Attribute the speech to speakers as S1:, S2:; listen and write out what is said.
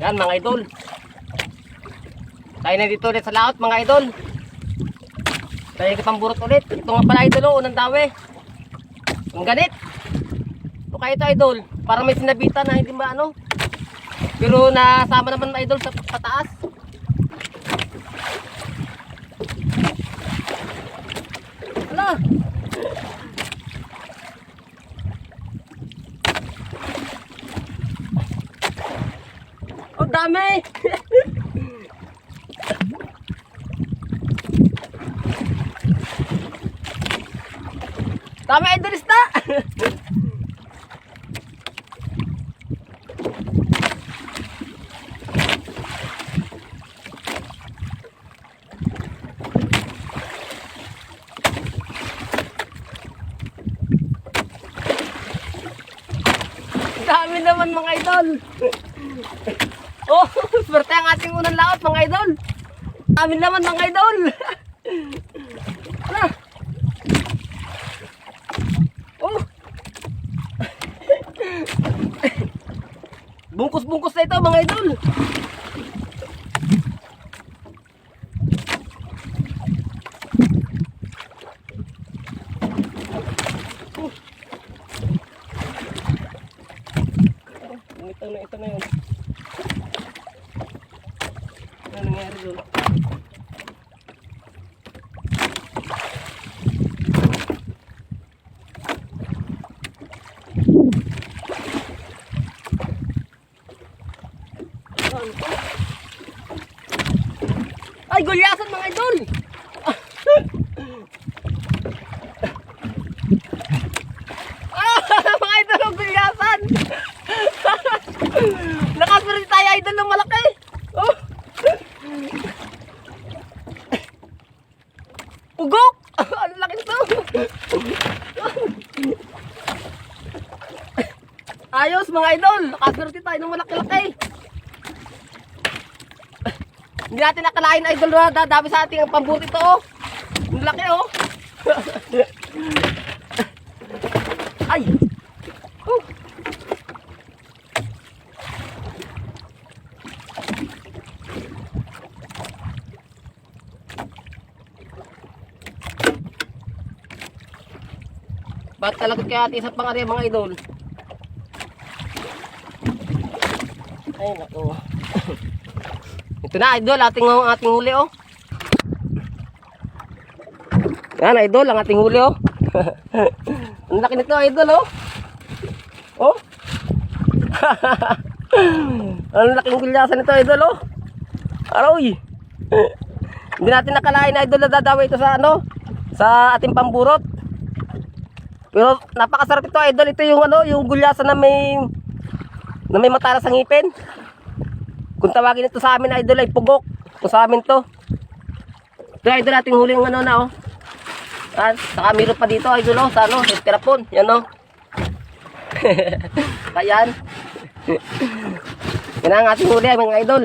S1: Yan mga idol. Tayo na dito ulit sa laot mga idol. Tayo pamburot ulit. Ito nga pala idol oh, unang dawi. Ang ganit. Ito kayo ito idol. Parang may sinabitan na hindi ba ano. Pero nasama naman mga idol sa pataas. Ala! Dami! dami idol isda! dami naman mga idol! Oh, swerte ang ating unang laot mga idol. Dami naman mga idol. Ano? Oh. Bungkus-bungkus na ito mga idol. Ito na, ito na yun. Ano nangyari doon? Ay, gulyasan mga idol! ah, mga idol, gulyasan! Nakasuri tayo idol ng malaki! Oh! Ugok! Ang laki nito! Ayos mga idol! Nakaswerte tayo ng malaki-laki! Hindi natin nakalain idol na dadami sa ating pambuti ito oh! Ang laki oh! Ba't talagot kaya ating sa pangari mga idol? Ay nako. Ito na idol, ating ating huli oh. Yan idol, ang ating huli oh. ang laki nito idol oh. Oh. ang laking gulyasan nito idol oh. Aroy. Hindi natin nakalain idol na dadawi ito sa ano, sa ating pamburot. Pero napakasarap ito idol. Ito yung ano, yung gulyasan na may na may matalas ang ngipin. Kung tawagin ito sa amin idol ay pugok. Ito sa amin to. Ito idol ating huling ano na oh. Ah, saka meron pa dito idol oh, sa ano, sa tirapon. Yan oh. Kayan. Yan ang ating huli mga idol.